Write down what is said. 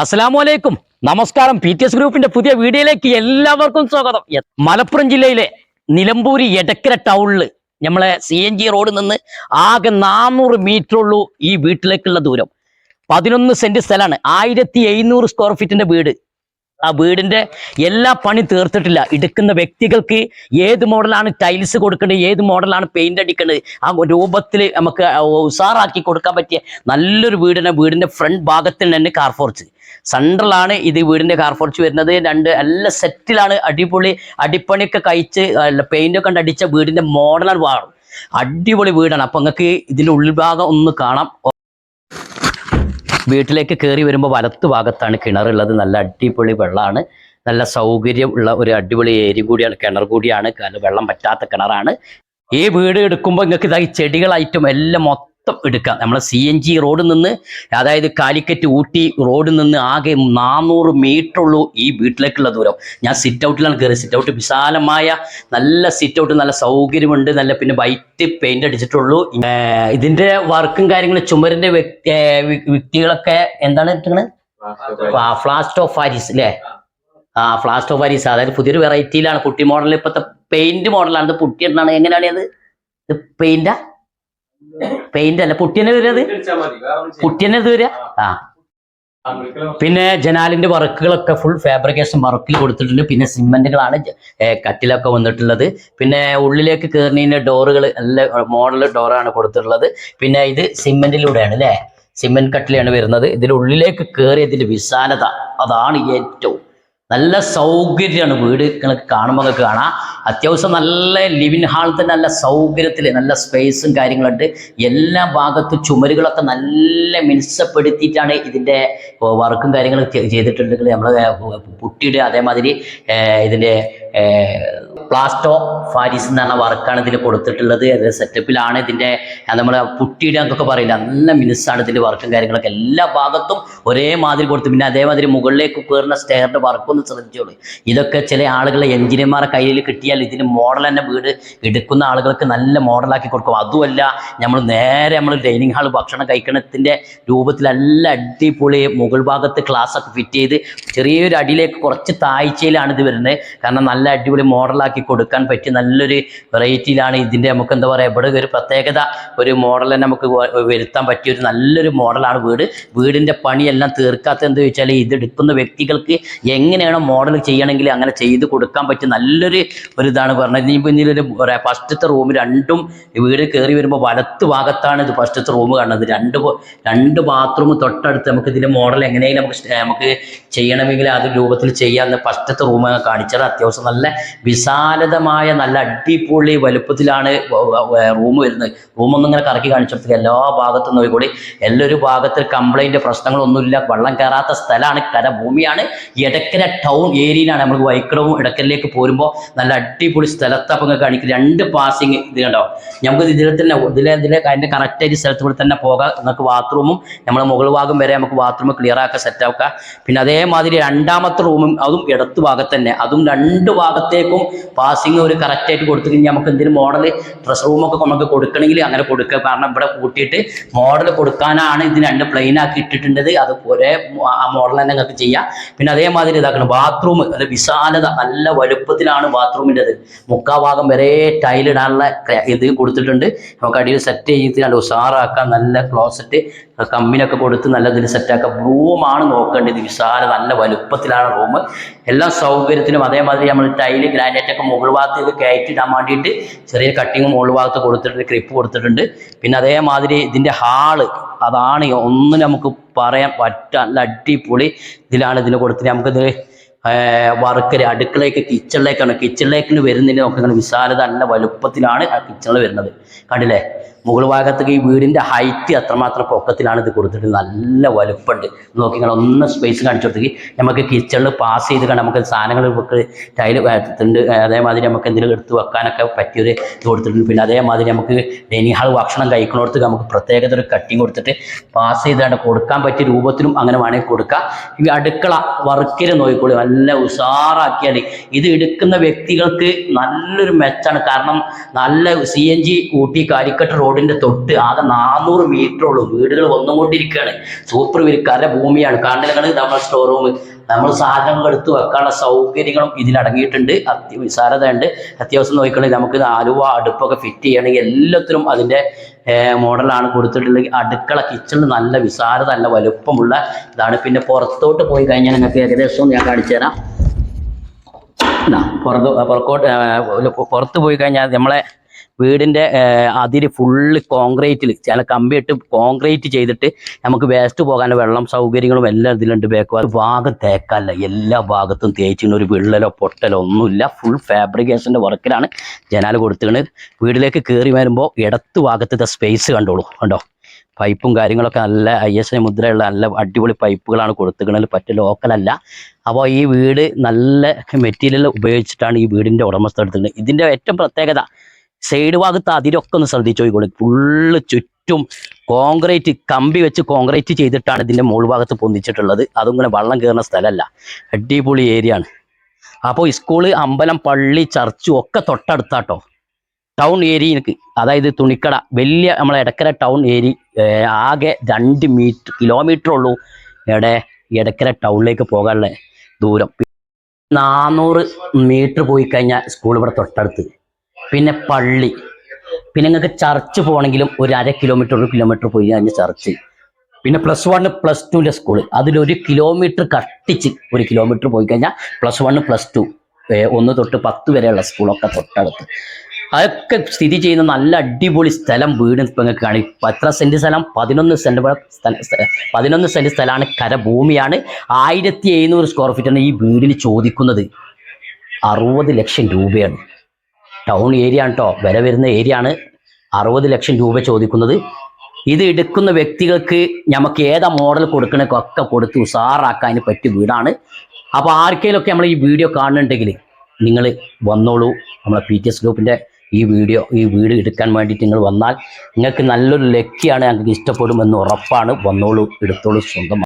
അസ്സലാമു അലൈക്കും നമസ്കാരം. പി ടി എസ് ഗ്രൂപ്പിന്റെ പുതിയ വീഡിയോയിലേക്ക് എല്ലാവർക്കും സ്വാഗതം. മലപ്പുറം ജില്ലയിലെ നിലമ്പൂരി എടക്കര ടൗണിൽ നമ്മളെ സി എൻ ജി റോഡിൽ നിന്ന് ആകെ നാനൂറ് മീറ്റർ ഉള്ളൂ ഈ വീട്ടിലേക്കുള്ള ദൂരം. പതിനൊന്ന് സെന്റ് സ്ഥലമാണ് ആയിരത്തി എഴുന്നൂറ് സ്ക്വയർ ഫീറ്റിന്റെ വീട്. ആ വീടിന്റെ എല്ലാ പണി തീർത്തിട്ടില്ല. എടുക്കുന്ന വ്യക്തികൾക്ക് ഏത് മോഡലാണ് ടൈൽസ് കൊടുക്കേണ്ടത് ഏത് മോഡലാണ് പെയിന്റ് അടിക്കേണ്ടത് ആ രൂപത്തിൽ നമുക്ക് ഉസാറാക്കി കൊടുക്കാൻ പറ്റിയ നല്ലൊരു വീടിനെ വീടിന്റെ ഫ്രണ്ട് ഭാഗത്തിൽ തന്നെ കാർഫോർച്ച് സെൻട്രലാണ് ഇത് വീടിന്റെ കാർഫോർച്ച് വരുന്നത്. രണ്ട് നല്ല സെറ്റിലാണ് അടിപൊളി അടിപ്പണിയൊക്കെ കഴിച്ച് പെയിന്റ് ഒക്കെ അടിച്ച വീടിന്റെ മോഡലാണ് വാറും അടിപൊളി വീടാണ്. അപ്പൊ നിങ്ങൾക്ക് ഇതിന്റെ ഉൾഭാഗം ഒന്ന് കാണാം. വീട്ടിലേക്ക് കയറി വരുമ്പോൾ വലത്ത് ഭാഗത്താണ് കിണറുള്ളത്. നല്ല അടിപൊളി വെള്ളമാണ് നല്ല സൗകര്യം ഉള്ള ഒരു അടിപൊളി ഏരിയ കൂടിയാണ് കിണർ കൂടിയാണ്. വെള്ളം പറ്റാത്ത കിണറാണ്. ഈ വീട് എടുക്കുമ്പോൾ നിങ്ങൾക്ക് ഇതായി ചെടികളായിട്ടും എല്ലാം മൊത്തം എടുക്കാം. നമ്മളെ സി എൻ ജി റോഡിൽ നിന്ന് അതായത് കാലിക്കറ്റ് ഊട്ടി റോഡിൽ നിന്ന് ആകെ നാനൂറ് മീറ്റർ ഉള്ളൂ ഈ വീട്ടിലേക്കുള്ള ദൂരം. ഞാൻ സിറ്റ് ഔട്ടിലാണ് കയറി സിറ്റ് ഔട്ട് വിശാലമായ നല്ല സിറ്റ് ഔട്ട് നല്ല സൗകര്യമുണ്ട്. നല്ല പിന്നെ വൈറ്റ് പെയിന്റ് അടിച്ചിട്ടുള്ളൂ. ഇതിന്റെ വർക്കും കാര്യങ്ങളും ചുമരിന്റെ വ്യക്തി വ്യക്തികളൊക്കെ എന്താണ് ഇട്ടിരിക്കണത് ഫ്ലാസ്റ്റ് ഓഫ് ഹാരിസ് അല്ലേ ആ ഫ്ലാസ്റ്റ് ഓഫ് ഹാരിസ് അതായത് പുതിയൊരു വെറൈറ്റിയിലാണ് പുട്ടി മോഡൽ ഇപ്പോഴത്തെ പെയിന്റ് മോഡലാണ് പുട്ടി എന്നാണ്. എങ്ങനെയാണ് അത് പെയിന്റാ പെയിന്റ് അല്ല പുട്ടി തന്നെ വരുന്നത് പുട്ടി തന്നെ ഇത് വരിക ആ. പിന്നെ ജനാലിന്റെ വർക്കുകളൊക്കെ ഫുൾ ഫാബ്രിക്കേഷൻ വർക്കിൽ കൊടുത്തിട്ടുണ്ട്. പിന്നെ സിമെന്റുകളാണ് കട്ടിലൊക്കെ വന്നിട്ടുള്ളത്. പിന്നെ ഉള്ളിലേക്ക് കയറുന്നതിന്റെ ഡോറുകൾ നല്ല മോഡൽ ഡോറാണ് കൊടുത്തിട്ടുള്ളത്. പിന്നെ ഇത് സിമെന്റിലൂടെയാണ് അല്ലേ സിമെന്റ് കട്ടിലാണ് വരുന്നത്. ഇതിൽ ഉള്ളിലേക്ക് കയറിയതിന്റെ വിശാലത അതാണ് ഏറ്റവും നല്ല സൗകര്യമാണ് വീട് നിങ്ങൾക്ക് കാണുമ്പോൾ ഒക്കെ കാണാം. അത്യാവശ്യം നല്ല ലിവിങ് ഹാൾ തന്നെ നല്ല സൗകര്യത്തിൽ നല്ല സ്പേസും കാര്യങ്ങളുണ്ട്. എല്ലാ ഭാഗത്തും ചുമരുകളൊക്കെ നല്ല മിനുസപ്പെടുത്തിയിട്ടാണ് ഇതിന്റെ വർക്കും കാര്യങ്ങളും ചെ- ചെയ്തിട്ടുണ്ടെങ്കിൽ നമ്മൾ പുട്ടിയുടെ അതേമാതിരി ഇതിന്റെ പ്ലാസ്റ്റോ ഫാരിസ് എന്ന് പറഞ്ഞ വർക്കാണ് ഇതിൽ കൊടുത്തിട്ടുള്ളത്. അത് സെറ്റപ്പിലാണ് ഇതിന്റെ നമ്മൾ പുട്ടിയുടെ എന്നൊക്കെ പറയില്ല? നല്ല മിനുസാണ് ഇതിന്റെ വർക്കും കാര്യങ്ങളൊക്കെ. എല്ലാ ഭാഗത്തും ഒരേ മാതിരി കൊടുത്തു. പിന്നെ അതേമാതിരി മുകളിലേക്ക് കയറുന്ന സ്റ്റെയറിന്റെ വർക്കൊന്ന് ശ്രദ്ധിച്ചോളൂ. ഇതൊക്കെ ചില ആളുകളെ എഞ്ചിനീയർമാരെ കയ്യിൽ കിട്ടിയാൽ ഇതിന് മോഡൽ തന്നെ വീട് എടുക്കുന്ന ആളുകൾക്ക് നല്ല മോഡലാക്കി കൊടുക്കും. അതുമല്ല നമ്മൾ നേരെ നമ്മൾ ഡൈനിങ് ഹാൾ ഭക്ഷണം കഴിക്കണത്തിന്റെ രൂപത്തിൽ നല്ല അടിപൊളി മുകൾ ഭാഗത്ത് ക്ലാസ് ഒക്കെ ഫിറ്റ് ചെയ്ത് ചെറിയൊരു അടിയിലേക്ക് കുറച്ച് താഴ്ചയിലാണ് ഇത് വരുന്നത്. കാരണം നല്ല അടിപൊളി മോഡലാക്കി കൊടുക്കാൻ പറ്റിയ നല്ലൊരു വെറൈറ്റിയിലാണ് ഇതിന്റെ നമുക്ക് എന്താ പറയുക ഇവിടെ ഒരു പ്രത്യേകത ഒരു മോഡൽ തന്നെ നമുക്ക് വരുത്താൻ പറ്റിയ ഒരു നല്ലൊരു മോഡലാണ് വീട്. വീടിന്റെ പണിയെല്ലാം തീർക്കാത്ത എന്താ ചോദിച്ചാൽ ഇത് എടുക്കുന്ന വ്യക്തികൾക്ക് എങ്ങനെയാണോ മോഡൽ ചെയ്യണമെങ്കിൽ അങ്ങനെ ചെയ്ത് കൊടുക്കാൻ പറ്റിയ നല്ലൊരു ഒരു ഇതാണ് പറഞ്ഞത്. ഇനി ഇതിലൊരു ഫസ്റ്റത്തെ റൂം രണ്ടും വീട് കയറി വരുമ്പോൾ വലത്ത് ഭാഗത്താണ് ഇത് ഫസ്റ്റത്തെ റൂം കാണുന്നത്. രണ്ട് രണ്ട് ബാത്റൂം തൊട്ടടുത്ത് നമുക്ക് ഇതിന്റെ മോഡൽ എങ്ങനെയെങ്കിലും നമുക്ക് നമുക്ക് ചെയ്യണമെങ്കിൽ അത് രൂപത്തിൽ ചെയ്യാമെന്ന് ഫസ്റ്റത്തെ റൂം കാണിച്ചത്. അത്യാവശ്യം നല്ല വിശാലതമായ നല്ല അടിപൊളി വലുപ്പത്തിലാണ് റൂം വരുന്നത്. റൂമൊന്നും ഇങ്ങനെ കറക്കി കാണിച്ചപ്പോഴത്തേക്ക് എല്ലാ ഭാഗത്തും നോക്കിക്കൂടി. ഒരു ഭാഗത്ത് കംപ്ലൈന്റ് പ്രശ്നങ്ങളൊന്നുമില്ല. വെള്ളം കയറാത്ത സ്ഥലമാണ് കരഭൂമിയാണ്. എടക്കര ടൗൺ ഏരിയയിലാണ് നമ്മൾ വൈക്കടവും ഇടക്കലിലേക്ക് പോരുമ്പോൾ നല്ല അടിപൊളി സ്ഥലത്ത് അപ്പം കാണിക്കും രണ്ട് പാസിങ് ഇത് കണ്ടോ? നമുക്ക് ഇതിൽ തന്നെ ഇതിലെ ഇതിലെ അതിന്റെ കറക്റ്റായിട്ട് സ്ഥലത്ത് ഇവിടെ തന്നെ പോകാം. നിങ്ങൾക്ക് ബാത്റൂമും നമ്മൾ മുകൾ ഭാഗം വരെ നമുക്ക് ബാത്റൂം ക്ലിയർ ആക്കുക സെറ്റ് ആക്കുക പിന്നെ അതേമാതിരി രണ്ടാമത്തെ റൂമും അതും ഇടത്ത് ഭാഗത്ത് തന്നെ. അതും രണ്ട് ഭാഗത്തേക്കും പാസിങ് ഒരു കറക്റ്റ് ആയിട്ട് കൊടുത്തു കഴിഞ്ഞാൽ നമുക്ക് എന്തെങ്കിലും മോഡൽ ഡ്രസ് റൂമൊക്കെ നമുക്ക് കൊടുക്കണമെങ്കിൽ അങ്ങനെ കൊടുക്കുക. കാരണം ഇവിടെ കൂട്ടിയിട്ട് മോഡൽ കൊടുക്കാനാണ് ഇത് രണ്ട് പ്ലെയിൻ ആക്കി ഇട്ടിട്ടുണ്ടത് അത് ഒരേ ആ മോഡൽ തന്നെ നിങ്ങൾക്ക് ചെയ്യാം. പിന്നെ അതേമാതിരി ഇതാക്കണം. ബാത്റൂം അത് വിശാലത നല്ല വലുപ്പത്തിലാണ് ബാത്റൂമിന്റെത് മുക്കാ ഭാഗം വരെ ടൈലിടാനുള്ള ഇത് കൊടുത്തിട്ടുണ്ട്. നമുക്ക് അടിയിൽ സെറ്റ് ചെയ്ത് നല്ല ഉഷാറാക്കാം. നല്ല ക്ലോസറ്റ് കമ്മിനൊക്കെ കൊടുത്ത് നല്ല ഇതിൽ സെറ്റാക്കാം റൂമാണ് നോക്കേണ്ടത്. വിശാല നല്ല വലുപ്പത്തിലാണ് റൂം എല്ലാ സൗകര്യത്തിനും അതേമാതിരി നമ്മൾ ടൈൽ ഗ്രാനൈറ്റ് ഒക്കെ മുകൾ ഭാഗത്തേക്ക് കയറ്റിടാൻ വേണ്ടിയിട്ട് ചെറിയ കട്ടിങ് മുകൾ ഭാഗത്ത് കൊടുത്തിട്ടുണ്ട് ക്രിപ്പ് കൊടുത്തിട്ടുണ്ട്. പിന്നെ അതേമാതിരി ഇതിന്റെ ഹാൾ അതാണ് ഒന്നും നമുക്ക് പറയാൻ പറ്റാ നല്ല അടിപൊളി ഇതിലാണ് ഇതിന് കൊടുത്തിട്ട്. നമുക്കിത് വർക്കര് അടുക്കളയ്ക്ക് കിച്ചണിലേക്കാണ് കിച്ചണിലേക്ക് വരുന്നതിന് നോക്കുന്ന വിശാലത നല്ല വലുപ്പത്തിലാണ് ആ കിച്ചണിൽ വരുന്നത്. കണ്ടില്ലേ? മുകൾ ഭാഗത്തേക്ക് ഈ വീടിന്റെ ഹൈറ്റ് അത്രമാത്രം പൊക്കത്തിലാണ് ഇത് കൊടുത്തിട്ട് നല്ല വലുപ്പമുണ്ട്. നോക്കി നിങ്ങൾ ഒന്ന് സ്പേസ് കാണിച്ചു കൊടുത്തേക്ക്. നമുക്ക് കിച്ചണിൽ പാസ് ചെയ്ത് കണ്ട് നമുക്ക് സാധനങ്ങൾ വെക്ക് ടൈൽ ഉണ്ട് അതേമാതിരി നമുക്ക് എന്തെങ്കിലും എടുത്ത് വെക്കാനൊക്കെ പറ്റിയൊരു ഇത് കൊടുത്തിട്ടുണ്ട്. പിന്നെ അതേമാതിരി നമുക്ക് ഡൈനിങ് ഹാൾ ഭക്ഷണം കഴിക്കുന്നിടത്ത് നമുക്ക് പ്രത്യേകത ഒരു കട്ടിങ് കൊടുത്തിട്ട് പാസ് ചെയ്താണ്ട് കൊടുക്കാൻ പറ്റിയ രൂപത്തിലും അങ്ങനെ വേണമെങ്കിൽ കൊടുക്കാം. ഈ അടുക്കള വർക്കിൽ നോക്കിക്കോളി നല്ല ഉഷാറാക്കിയാൽ ഇത് എടുക്കുന്ന വ്യക്തികൾക്ക് നല്ലൊരു മെച്ചാണ്. കാരണം നല്ല C N G Ooty Calicut road റോഡിന്റെ തൊട്ട് ആകെ നാനൂറ് മീറ്റർ ഉള്ളൂ. വീടുകൾ വന്നുകൊണ്ടിരിക്കുകയാണ്. സൂപ്പർ വിരിക്കാരുടെ ഭൂമിയാണ്. കാണുന്നത് നമ്മൾ സ്റ്റോർ റൂം നമ്മൾ സാധനങ്ങൾ എടുത്ത് വെക്കാനുള്ള സൗകര്യങ്ങളും ഇതില്‍ അടങ്ങിയിട്ടുണ്ട്. അതി വിശാലതയുണ്ട്. അത്യാവശ്യം നോക്കിക്കണമെങ്കിൽ നമുക്ക് ആലുവ അടുപ്പൊക്കെ ഫിറ്റ് ചെയ്യണമെങ്കിൽ എല്ലാത്തിനും അതിന്റെ മോഡലാണ് കൊടുത്തിട്ടുള്ളത്. അടുക്കള കിച്ചണിൽ നല്ല വിശാലത നല്ല വലുപ്പമുള്ള ഇതാണ്. പിന്നെ പുറത്തോട്ട് പോയി കഴിഞ്ഞാൽ നിങ്ങൾക്ക് ഏകദേശം ഞാൻ കാണിച്ചു തരാം. പുറത്ത് പുറക്കോട്ട് പുറത്ത് പോയി കഴിഞ്ഞാൽ നമ്മളെ വീടിന്റെ അതിര് ഫുള്ള് കോൺക്രീറ്റിൽ ചില കമ്പിയിട്ട് കോൺക്രീറ്റ് ചെയ്തിട്ട് നമുക്ക് വേസ്റ്റ് പോകാനുള്ള വെള്ളം സൗകര്യങ്ങളും എല്ലാം ഇതിലുണ്ട് ബേക്ക് ഭാഗം തേക്കല്ല. എല്ലാ ഭാഗത്തും തേച്ചിന് ഒരു വിള്ളലോ പൊട്ടലോ ഒന്നുമില്ല. ഫുൾ ഫാബ്രിക്കേഷന്റെ വർക്കിലാണ് ജനാല് കൊടുത്തുകൊണ്ട് വീട്ടിലേക്ക് കയറി വരുമ്പോൾ ഇടത്ത് ഭാഗത്തെ സ്പേസ് കണ്ടോളൂ. കണ്ടോ? പൈപ്പും കാര്യങ്ങളൊക്കെ നല്ല ഐ എസ് ഐ മുദ്രയുള്ള നല്ല അടിപൊളി പൈപ്പുകളാണ് കൊടുത്തിരിക്കുന്നത്. പറ്റ ലോക്കലല്ല അപ്പോൾ ഈ വീട് നല്ല മെറ്റീരിയൽ ഉപയോഗിച്ചിട്ടാണ് ഈ വീടിന്റെ ഉടമസ്ഥ എടുത്തിട്ടുണ്ട് ഇതിന്റെ ഏറ്റവും പ്രത്യേകത സൈഡ് ഭാഗത്ത് അതിരൊക്കെ ഒന്ന് ശ്രദ്ധിച്ചു നോക്കിക്കോളൂ. ഫുള്ള് ചുറ്റും കോൺക്രീറ്റ് കമ്പി വെച്ച് കോൺക്രീറ്റ് ചെയ്തിട്ടാണ് ഇതിന്റെ മുകൾ ഭാഗത്ത് പൊന്തിച്ചിട്ടുള്ളത്. അതും ഇങ്ങനെ വെള്ളം കയറുന്ന സ്ഥലമല്ല. അടിപൊളി ഏരിയ ആണ്. അപ്പോൾ സ്കൂൾ അമ്പലം പള്ളി ചർച്ചും ഒക്കെ തൊട്ടടുത്താട്ടോ. ടൗൺ ഏരിയക്ക് അതായത് തുണിക്കട. വലിയ നമ്മളെ ഇടക്കര ടൗൺ ഏരിയ ആകെ രണ്ട് മീറ്റർ കിലോമീറ്റർ ഉള്ളൂ ഇവിടെ ഇടക്കര ടൗണിലേക്ക് പോകാനുള്ള ദൂരം. നാനൂറ് മീറ്റർ പോയി കഴിഞ്ഞാൽ സ്കൂൾ ഇവിടെ തൊട്ടടുത്ത്. പിന്നെ പള്ളി. പിന്നെ നിങ്ങൾക്ക് ചർച്ച് പോകണമെങ്കിലും ഒരു അര കിലോമീറ്റർ ഒരു കിലോമീറ്റർ പോയി കഴിഞ്ഞാൽ ചർച്ച് പിന്നെ പ്ലസ് വണ് പ്ലസ് ടുവിന്റെ സ്കൂൾ അതിലൊരു കിലോമീറ്റർ കട്ടിച്ച് ഒരു കിലോമീറ്റർ പോയി കഴിഞ്ഞാൽ പ്ലസ് വണ് പ്ലസ് ടു ഒന്ന് തൊട്ട് പത്ത് വരെയുള്ള സ്കൂളൊക്കെ തൊട്ടടുത്ത്. അതൊക്കെ സ്ഥിതി ചെയ്യുന്ന നല്ല അടിപൊളി സ്ഥലം വീട് ഇപ്പം നിങ്ങൾക്ക് കാണി. എത്ര സെന്റ് സ്ഥലം? പതിനൊന്ന് സെന്റ് പതിനൊന്ന് സെന്റ് സ്ഥലമാണ് കരഭൂമിയാണ്. ആയിരത്തി എഴുന്നൂറ് സ്ക്വയർ ഫീറ്റാണ് ഈ വീടിന് ചോദിക്കുന്നത്. അറുപത് ലക്ഷം രൂപയാണ്. ടൗൺ ഏരിയ ആണ് കേട്ടോ വില വരുന്ന ഏരിയ ആണ് അറുപത് ലക്ഷം രൂപ ചോദിക്കുന്നത്. ഇത് എടുക്കുന്ന വ്യക്തികൾക്ക് നമുക്ക് ഏതാ മോഡൽ കൊടുക്കണൊക്കെ കൊടുത്ത് ഉഷാറാക്കാൻ പറ്റിയ വീടാണ്. അപ്പോൾ ആർക്കെങ്കിലുമൊക്കെ നമ്മൾ ഈ വീഡിയോ കാണുന്നുണ്ടെങ്കിൽ നിങ്ങൾ വന്നോളൂ. നമ്മളെ പി ടി എസ് ഗ്രൂപ്പിന്റെ ഈ വീഡിയോ ഈ വീട് എടുക്കാൻ വേണ്ടിയിട്ട് നിങ്ങൾ വന്നാൽ നിങ്ങൾക്ക് നല്ലൊരു ലക്കിയാണ് ഞങ്ങൾക്ക് ഇഷ്ടപ്പെടുമെന്ന് ഉറപ്പാണ്. വന്നോളൂ എടുത്തോളൂ സ്വന്തം